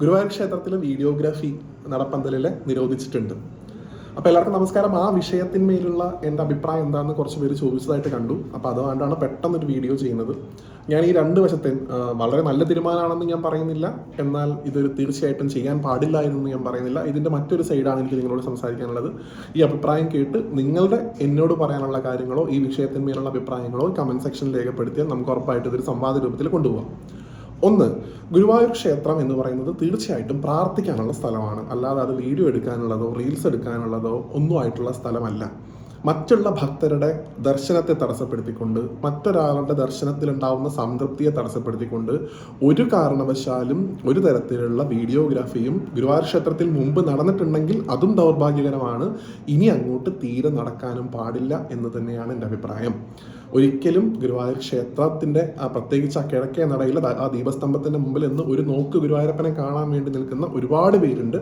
ഗുരുവായൂർ ക്ഷേത്രത്തിലെ വീഡിയോഗ്രാഫി നടപ്പന്തലിൽ നിരോധിച്ചിട്ടുണ്ട്. അപ്പോൾ എല്ലാവർക്കും നമസ്കാരം. ആ വിഷയത്തിന്മേലുള്ള എന്റെ അഭിപ്രായം എന്താണെന്ന് കുറച്ച് പേര് ചോദിച്ചതായിട്ട് കണ്ടു. അപ്പോൾ അതുകൊണ്ടാണ് പെട്ടെന്നൊരു വീഡിയോ ചെയ്യുന്നത്. ഞാൻ ഈ രണ്ട് വശത്തെ വളരെ നല്ല തീരുമാനമാണെന്ന് ഞാൻ പറയുന്നില്ല. എന്നാൽ ഇതൊരു തീർച്ചയായിട്ടും ചെയ്യാൻ പാടില്ല എന്ന് ഞാൻ പറയുന്നില്ല. ഇതിന്റെ മറ്റൊരു സൈഡാണ് എനിക്ക് നിങ്ങളോട് സംസാരിക്കാനുള്ളത്. ഈ അഭിപ്രായം കേട്ട് നിങ്ങളുടെ എന്നോട് പറയാനുള്ള കാര്യങ്ങളോ ഈ വിഷയത്തിന്മേലുള്ള അഭിപ്രായങ്ങളോ കമന്റ് സെക്ഷനിൽ രേഖപ്പെടുത്തിയാൽ നമുക്ക് ഉറപ്പായിട്ട് ഇതൊരു സംവാദ രൂപത്തിൽ കൊണ്ടുപോകാം. ഒന്ന് ഗുരുവായൂർ ക്ഷേത്രം എന്ന് പറയുന്നത് തീർച്ചയായിട്ടും പ്രാർത്ഥിക്കാനുള്ള സ്ഥലമാണ്. അല്ലാതെ അത് വീഡിയോ എടുക്കാനുള്ളതോ റീൽസ് എടുക്കാനുള്ളതോ ഒന്നും ആയിട്ടുള്ള സ്ഥലമല്ല. മറ്റുള്ള ഭക്തരുടെ ദർശനത്തെ തടസ്സപ്പെടുത്തിക്കൊണ്ട് മറ്റൊരാളുടെ ദർശനത്തിലുണ്ടാവുന്ന സംതൃപ്തിയെ തടസ്സപ്പെടുത്തിക്കൊണ്ട് ഒരു കാരണവശാലും ഒരു തരത്തിലുള്ള വീഡിയോഗ്രാഫിയും ഗുരുവായൂർ ക്ഷേത്രത്തിൽ മുമ്പ് നടന്നിട്ടുണ്ടെങ്കിൽ അതും ദൗർഭാഗ്യകരമാണ്. ഇനി അങ്ങോട്ട് തീരെ നടക്കാനും പാടില്ല എന്ന് തന്നെയാണ് എന്റെ അഭിപ്രായം. ഒരിക്കലും ഗുരുവായൂർ ക്ഷേത്രത്തിന്റെ ആ പ്രത്യേകിച്ച് ആ കിഴക്കേ നടയിൽ ആ ദീപസ്തംഭത്തിന്റെ മുമ്പിൽ നിന്ന് ഒരു നോക്ക് ഗുരുവായൂരപ്പനെ കാണാൻ വേണ്ടി നിൽക്കുന്ന ഒരുപാട് പേരുണ്ട്.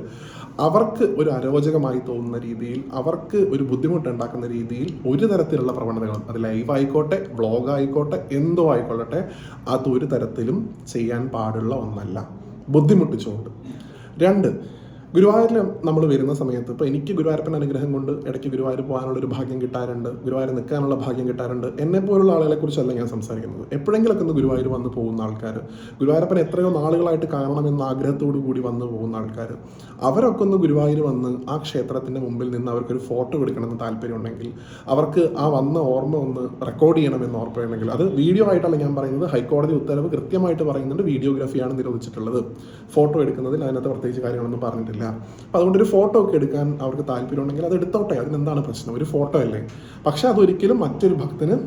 അവർക്ക് ഒരു അരോചകമായി തോന്നുന്ന രീതിയിൽ അവർക്ക് ഒരു ബുദ്ധിമുട്ടുണ്ടാക്കുന്ന രീതിയിൽ ഒരു തരത്തിലുള്ള പ്രവണതകളും അത് ലൈവ് ആയിക്കോട്ടെ വ്ളോഗ് ആയിക്കോട്ടെ എന്തോ ആയിക്കൊള്ളട്ടെ അതൊരു തരത്തിലും ചെയ്യാൻ പാടുള്ള ഒന്നല്ല. ബുദ്ധിമുട്ടിച്ചുകൊണ്ട്. രണ്ട് ഗുരുവായൂരിൽ നമ്മൾ വരുന്ന സമയത്ത് ഇപ്പോൾ എനിക്ക് ഗുരുവായൂരപ്പൻ അനുഗ്രഹം കൊണ്ട് ഇടയ്ക്ക് ഗുരുവായൂർ പോകാനുള്ള ഒരു ഭാഗ്യം കിട്ടാറുണ്ട്. ഗുരുവായൂർ നിൽക്കാനുള്ള ഭാഗ്യം കിട്ടാറുണ്ട്. എന്നെ പോലുള്ള ആളുകളെ കുറിച്ചല്ല ഞാൻ സംസാരിക്കുന്നത്. എപ്പോഴെങ്കിലൊക്കെ ഒന്ന് ഗുരുവായൂർ വന്ന് പോകുന്ന ആൾക്കാർ ഗുരുവായൂരപ്പൻ എത്രയോ നാളുകളായിട്ട് കാണണമെന്ന ആഗ്രഹത്തോടു കൂടി വന്ന് പോകുന്ന ആൾക്കാർ അവരൊക്കെ ഒന്ന് ഗുരുവായൂർ വന്ന് ആ ക്ഷേത്രത്തിന്റെ മുമ്പിൽ നിന്ന് അവർക്കൊരു ഫോട്ടോ എടുക്കണമെന്ന് താല്പര്യമുണ്ടെങ്കിൽ അവർക്ക് ആ വന്ന ഓർമ്മ ഒന്ന് റെക്കോർഡ് ചെയ്യണമെന്ന് ഓർമ്മയുണ്ടെങ്കിൽ അത് വീഡിയോ ആയിട്ടല്ല ഞാൻ പറയുന്നത് ഹൈക്കോടതി ഉത്തരവ് കൃത്യമായിട്ട് പറയുന്നുണ്ട് വീഡിയോഗ്രാഫിയാണ് നിരോധിച്ചിട്ടുള്ളത്. ഫോട്ടോ എടുക്കുന്നതിൽ അതിനകത്ത് പ്രത്യേകിച്ച് കാര്യങ്ങളൊന്നും പറഞ്ഞിട്ടില്ല. അപ്പം അതുകൊണ്ട് ഒരു ഫോട്ടോ ഒക്കെ എടുക്കാൻ അവർക്ക് താല്പര്യമുണ്ടെങ്കിൽ അത് എടുത്തോട്ടെ അതിനെന്താണ് പ്രശ്നം? ഒരു ഫോട്ടോ അല്ലേ? പക്ഷെ അതൊരിക്കലും മറ്റൊരു ഭക്തന്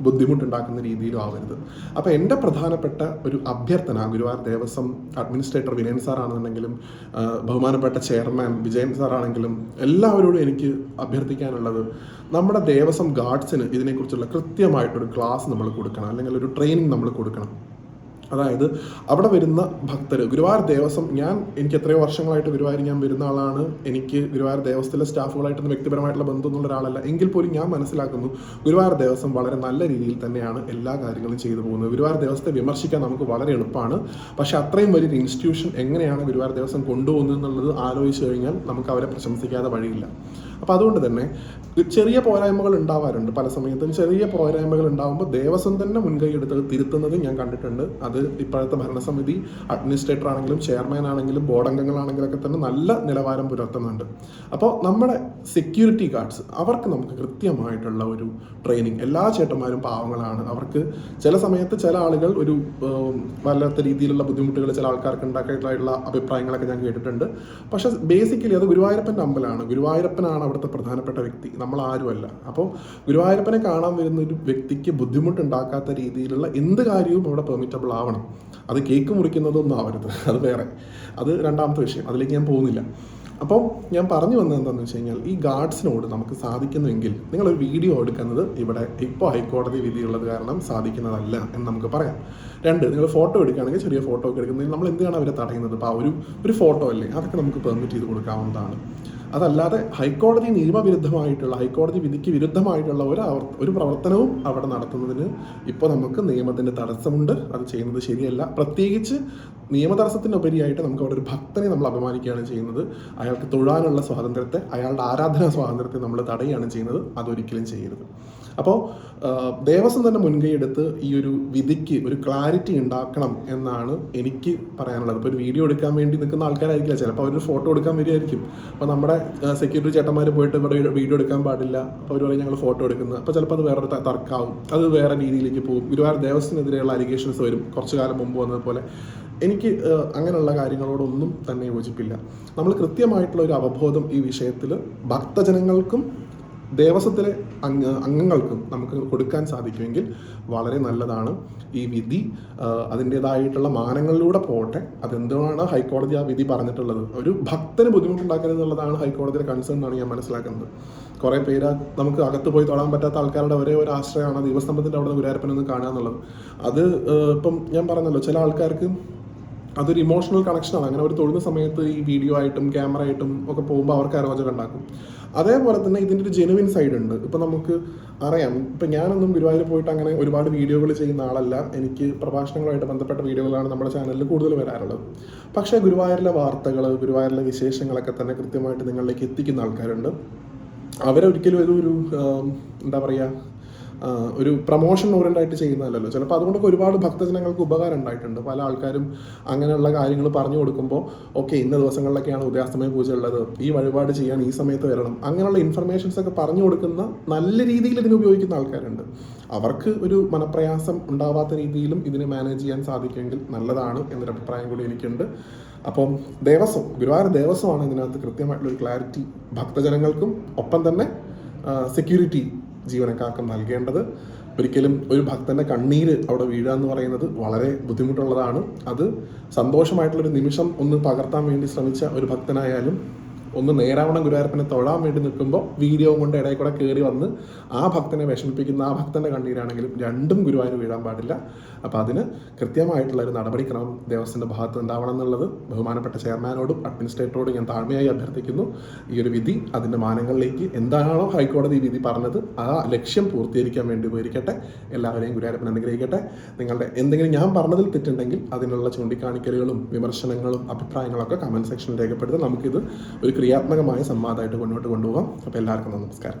ബുദ്ധിമുട്ടുണ്ടാക്കുന്ന രീതിയിലും ആവരുത്. അപ്പോൾ എന്റെ പ്രധാനപ്പെട്ട ഒരു അഭ്യർത്ഥന ഗുരുവായൂർ ദേവസ്വം അഡ്മിനിസ്ട്രേറ്റർ വിനയൻ സാറാണെന്നുണ്ടെങ്കിലും ബഹുമാനപ്പെട്ട ചെയർമാൻ വിജയൻ സാറാണെങ്കിലും എല്ലാവരോടും എനിക്ക് അഭ്യർത്ഥിക്കാനുള്ളത് നമ്മുടെ ദേവസ്വം ഗാർഡ്സിന് ഇതിനെക്കുറിച്ചുള്ള കൃത്യമായിട്ടൊരു ക്ലാസ് നമ്മൾ കൊടുക്കണം. അല്ലെങ്കിൽ ഒരു ട്രെയിനിങ് നമ്മൾ കൊടുക്കണം. അതായത് അവിടെ വരുന്ന ഭക്തർ ഗുരുവായൂർ ദേവസ്വം ഞാൻ എനിക്ക് എത്രയോ വർഷങ്ങളായിട്ട് ഗുരുവായൂർ ഞാൻ വരുന്ന ആളാണ്. എനിക്ക് ഗുരുവായൂർ ദേവസ്വത്തിലെ സ്റ്റാഫുകളായിട്ടൊന്നും വ്യക്തിപരമായിട്ടുള്ള ബന്ധമൊന്നുള്ള ഒരാളല്ല. എങ്കിൽ പോലും ഞാൻ മനസ്സിലാക്കുന്നു ഗുരുവായൂർ ദേവസ്വം വളരെ നല്ല രീതിയിൽ തന്നെയാണ് എല്ലാ കാര്യങ്ങളും ചെയ്തു പോകുന്നത്. ഗുരുവായൂർ ദേവസ്വത്തെ വിമർശിക്കാൻ നമുക്ക് വളരെ എളുപ്പമാണ്. പക്ഷെ അത്രയും വലിയൊരു ഇൻസ്റ്റിറ്റ്യൂഷൻ എങ്ങനെയാണ് ഗുരുവായൂർ ദേവസ്വം കൊണ്ടുപോകുന്നത് എന്നുള്ളത് ആലോചിച്ച് കഴിഞ്ഞാൽ നമുക്ക് അവരെ പ്രശംസിക്കാതെ വഴിയില്ല. അപ്പോൾ അതുകൊണ്ട് തന്നെ ചെറിയ പോരായ്മകൾ ഉണ്ടാവാറുണ്ട് പല സമയത്തും. ചെറിയ പോരായ്മകൾ ഉണ്ടാകുമ്പോൾ ദേവസ്വം തന്നെ മുൻകൈ എടുത്ത് തിരുത്തുന്നത് ഞാൻ കണ്ടിട്ടുണ്ട്. അത് ഇപ്പോഴത്തെ ഭരണസമിതി അഡ്മിനിസ്ട്രേറ്റർ ആണെങ്കിലും ചെയർമാൻ ആണെങ്കിലും ബോർഡ് അംഗങ്ങളാണെങ്കിലൊക്കെ തന്നെ നല്ല നിലവാരം പുലർത്തുന്നുണ്ട്. അപ്പോൾ നമ്മുടെ സെക്യൂരിറ്റി ഗാർഡ്സ് അവർക്ക് നമുക്ക് കൃത്യമായിട്ടുള്ള ഒരു ട്രെയിനിങ് എല്ലാ ചേട്ടന്മാരും പാവങ്ങളാണ്. അവർക്ക് ചില സമയത്ത് ചില ആളുകൾ ഒരു വല്ലാത്ത രീതിയിലുള്ള ബുദ്ധിമുട്ടുകൾ ചില ആൾക്കാർക്ക് ഉണ്ടാക്കിയിട്ടുള്ള അഭിപ്രായങ്ങളൊക്കെ ഞാൻ കേട്ടിട്ടുണ്ട്. പക്ഷേ ബേസിക്കലി അത് ഗുരുവായൂരപ്പന്റെ അമ്പലമാണ്. ഗുരുവായൂരപ്പനാണ് അവിടുത്തെ പ്രധാനപ്പെട്ട വ്യക്തി. നമ്മൾ ആരുമല്ല അപ്പോൾ ഗുരുവായൂരപ്പനെ കാണാൻ വരുന്ന ഒരു വ്യക്തിക്ക് ബുദ്ധിമുട്ടുണ്ടാക്കാത്ത രീതിയിലുള്ള എന്ത് കാര്യവും അവിടെ പെർമിറ്റബിൾ ആവണം. അത് കേക്ക് മുറിക്കുന്നതൊന്നും ആവരുത്. അത് വേറെ. അത് രണ്ടാമത്തെ വിഷയം. അതിലേക്ക് ഞാൻ പോകുന്നില്ല. അപ്പം ഞാൻ പറഞ്ഞു വന്നത് എന്താണെന്ന് വെച്ച് കഴിഞ്ഞാൽ ഈ ഗാർഡ്സിനോട് നമുക്ക് സാധിക്കുന്നുവെങ്കിൽ നിങ്ങളൊരു വീഡിയോ എടുക്കുന്നത് ഇവിടെ ഇപ്പോൾ ഹൈക്കോടതി വിധിയുള്ളത് കാരണം സാധിക്കുന്നതല്ല എന്ന് നമുക്ക് പറയാം. രണ്ട് നിങ്ങൾ ഫോട്ടോ എടുക്കുകയാണെങ്കിൽ ചെറിയ ഫോട്ടോ ഒക്കെ എടുക്കുന്നതിൽ നമ്മൾ എന്തിനാണ് അവരെ തടയുന്നത്? അപ്പോൾ ഒരു ഒരു ഫോട്ടോ അല്ലേ? അതൊക്കെ നമുക്ക് പെർമിറ്റ് ചെയ്ത് കൊടുക്കാവുന്നതാണ്. അതല്ലാതെ ഹൈക്കോടതി നിയമവിരുദ്ധമായിട്ടുള്ള ഹൈക്കോടതി വിധിക്ക് വിരുദ്ധമായിട്ടുള്ള ഒരു ഒരു പ്രവർത്തനവും അവിടെ നടത്തുന്നതിന് ഇപ്പോൾ നമുക്ക് നിയമത്തിന്റെ തടസ്സമുണ്ട്. അത് ചെയ്യുന്നത് ശരിയല്ല. പ്രത്യേകിച്ച് നിയമതടസ്സത്തിനുപരിയായിട്ട് നമുക്ക് അവിടെ ഒരു ഭക്തനെ നമ്മൾ അപമാനിക്കുകയാണ് ചെയ്യുന്നത്. അയാൾക്ക് തൊഴാനുള്ള സ്വാതന്ത്ര്യത്തെ അയാളുടെ ആരാധനാ സ്വാതന്ത്ര്യത്തെ നമ്മൾ തടയുകയാണ് ചെയ്യുന്നത്. അതൊരിക്കലും ചെയ്യരുത്. അപ്പോൾ ദേവസ്വം തന്നെ മുൻകൈ എടുത്ത് ഈ ഒരു വിധിക്ക് ഒരു ക്ലാരിറ്റി ഉണ്ടാക്കണം എന്നാണ് എനിക്ക് പറയാനുള്ളത്. ഇപ്പോൾ ഒരു വീഡിയോ എടുക്കാൻ വേണ്ടി നിൽക്കുന്ന ആൾക്കാരായിരിക്കില്ല? ചിലപ്പോൾ അവരൊരു ഫോട്ടോ എടുക്കാൻ വരികയായിരിക്കും. അപ്പോൾ നമ്മുടെ സെക്യൂരിറ്റി ചേട്ടന്മാർ പോയിട്ട് ഇവിടെ വീഡിയോ എടുക്കാൻ പാടില്ല. അപ്പോൾ അവർ പറയും ഞങ്ങൾ ഫോട്ടോ എടുക്കുന്നത്. അപ്പോൾ ചിലപ്പോൾ അത് വേറൊരു തർക്കമാവും അത് വേറെ രീതിയിലേക്ക് പോകും. ഗുരുവായൂർ ദേവസ്വത്തിനെതിരെയുള്ള അലിഗേഷൻസ് വരും. കുറച്ചു കാലം മുമ്പ് വന്നതുപോലെ. എനിക്ക് അങ്ങനെയുള്ള കാര്യങ്ങളോടൊന്നും തന്നെ യോജിപ്പില്ല. നമ്മൾ കൃത്യമായിട്ടുള്ള ഒരു അവബോധം ഈ വിഷയത്തിൽ ഭക്തജനങ്ങൾക്കും ദേവസ്വത്തിലെ അംഗ അംഗങ്ങൾക്കും നമുക്ക് കൊടുക്കാൻ സാധിക്കുമെങ്കിൽ വളരെ നല്ലതാണ് ഈ വിധി. അതിന്റെതായിട്ടുള്ള മാനങ്ങളിലൂടെ പോകട്ടെ. അതെന്തുമാണ് ഹൈക്കോടതി ആ വിധി പറഞ്ഞിട്ടുള്ളത്? ഒരു ഭക്തന് ബുദ്ധിമുട്ടുണ്ടാക്കരുത് എന്നുള്ളതാണ് ഹൈക്കോടതിയുടെ കൺസേൺ എന്നാണ് ഞാൻ മനസ്സിലാക്കുന്നത്. കുറേ പേര് നമുക്ക് അകത്ത് പോയി തൊടാൻ പറ്റാത്ത ആൾക്കാരുടെ ഒരേ ഒരു ആശ്രയമാണ് ദീപസ്തംഭത്തിന്റെ അവിടെ ഗുരുവായൂരപ്പനൊന്ന് കാണുക എന്നുള്ളത്. അത് ഇപ്പം ഞാൻ പറഞ്ഞല്ലോ ചില ആൾക്കാർക്ക് അതൊരു ഇമോഷണൽ കണക്ഷനാണ് അങ്ങനെ ഒരു തൊഴുന്ന സമയത്ത് ഈ വീഡിയോ ആയിട്ടും ക്യാമറ ആയിട്ടും ഒക്കെ പോകുമ്പോൾ അവർക്ക് അരോചകം ഉണ്ടാക്കും. അതേപോലെ തന്നെ ഇതിന്റെ ഒരു ജെനുവിൻ സൈഡ് ഉണ്ട്. ഇപ്പം നമുക്ക് അറിയാം. ഇപ്പം ഞാനൊന്നും ഗുരുവായൂർ പോയിട്ട് അങ്ങനെ ഒരുപാട് വീഡിയോകൾ ചെയ്യുന്ന ആളല്ല. എനിക്ക് പ്രഭാഷണങ്ങളുമായിട്ട് ബന്ധപ്പെട്ട വീഡിയോകളാണ് നമ്മുടെ ചാനലിൽ കൂടുതൽ വരാറുള്ളത്. പക്ഷേ ഗുരുവായൂരിലെ വാർത്തകൾ ഗുരുവായൂരിലെ വിശേഷങ്ങളൊക്കെ തന്നെ കൃത്യമായിട്ട് നിങ്ങളിലേക്ക് എത്തിക്കുന്ന ആൾക്കാരുണ്ട്. അവരൊരിക്കലും ഒരു എന്താ പറയുക ഒരു പ്രൊമോഷൻ ഓറിയന്റ് ആയിട്ട് ചെയ്യുന്നതല്ലല്ലോ. ചിലപ്പോൾ അതുകൊണ്ടൊക്കെ ഒരുപാട് ഭക്തജനങ്ങൾക്ക് ഉപകാരം ഉണ്ടായിട്ടുണ്ട്. പല ആൾക്കാരും അങ്ങനെയുള്ള കാര്യങ്ങൾ പറഞ്ഞു കൊടുക്കുമ്പോൾ ഓക്കെ ഇന്ന ദിവസങ്ങളിലൊക്കെയാണ് ഉദയാസ്തമയ പൂജ ഉള്ളത്. ഈ വഴിപാട് ചെയ്യാൻ ഈ സമയത്ത് വരണം. അങ്ങനെയുള്ള ഇൻഫർമേഷൻസ് ഒക്കെ പറഞ്ഞു കൊടുക്കുന്ന നല്ല രീതിയിൽ ഇതിന് ഉപയോഗിക്കുന്ന ആൾക്കാരുണ്ട്. അവർക്ക് ഒരു മനപ്രയാസം ഉണ്ടാവാത്ത രീതിയിലും ഇതിനെ മാനേജ് ചെയ്യാൻ സാധിക്കുമെങ്കിൽ നല്ലതാണ് എന്നൊരു അഭിപ്രായം കൂടി എനിക്കുണ്ട്. അപ്പം ദേവസ്വം ഗുരുവായൂർ ദേവസ്വമാണ് ഇതിനകത്ത് കൃത്യമായിട്ടുള്ള ഒരു ക്ലാരിറ്റി ഭക്തജനങ്ങൾക്കും ഒപ്പം തന്നെ സെക്യൂരിറ്റി ജീവനക്കാർക്കും നൽകേണ്ടത് ഒരിക്കലും ഒരു ഭക്തന്റെ കണ്ണീര് അവിടെ വീഴുക എന്ന് പറയുന്നത് വളരെ ബുദ്ധിമുട്ടുള്ളതാണ്. അത് സന്തോഷമായിട്ടുള്ളൊരു നിമിഷം ഒന്ന് പകർത്താൻ വേണ്ടി ശ്രമിച്ച ഒരു ഭക്തനായാലും ഒന്ന് നേരാവണം ഗുരുവായൂരപ്പനെ തൊഴാൻ വേണ്ടി നിൽക്കുമ്പോൾ വീഡിയോ കൊണ്ട് ഇടയിൽ കൂടെ കയറി വന്ന് ആ ഭക്തനെ വിഷമിപ്പിക്കുന്ന ആ ഭക്തന്റെ കണ്ണീരാണെങ്കിലും രണ്ടും ഗുരുവായൂർ വീഴാൻ പാടില്ല. അപ്പോൾ അതിന് കൃത്യമായിട്ടുള്ള ഒരു നടപടിക്രമം ദേവസ്വത്തിന്റെ ഭാഗത്ത് ഉണ്ടാവണം എന്നുള്ളത് ബഹുമാനപ്പെട്ട ചെയർമാനോടും അഡ്മിനിസ്ട്രേറ്ററോടും ഞാൻ താഴ്മയായി അഭ്യർത്ഥിക്കുന്നു. ഈ ഒരു വിധി അതിന്റെ മാനങ്ങളിലേക്ക് എന്താണോ ഹൈക്കോടതി ഈ വിധി പറഞ്ഞത് ആ ലക്ഷ്യം പൂർത്തീകരിക്കാൻ വേണ്ടി ഉപകരിക്കട്ടെ. എല്ലാവരെയും ഗുരുവായൂരപ്പൻ അനുഗ്രഹിക്കട്ടെ. നിങ്ങളുടെ എന്തെങ്കിലും ഞാൻ പറഞ്ഞതിൽ തെറ്റുണ്ടെങ്കിൽ അതിനുള്ള ചൂണ്ടിക്കാണിക്കലുകളും വിമർശനങ്ങളും അഭിപ്രായങ്ങളൊക്കെ കമന്റ് സെക്ഷനിൽ രേഖപ്പെടുത്തുക നമുക്കിത് ഒരു ക്രിയാത്മകമായ സംവാദമായിട്ട് മുന്നോട്ട് കൊണ്ടുപോകാം. അപ്പോൾ എല്ലാവർക്കും നമസ്കാരം.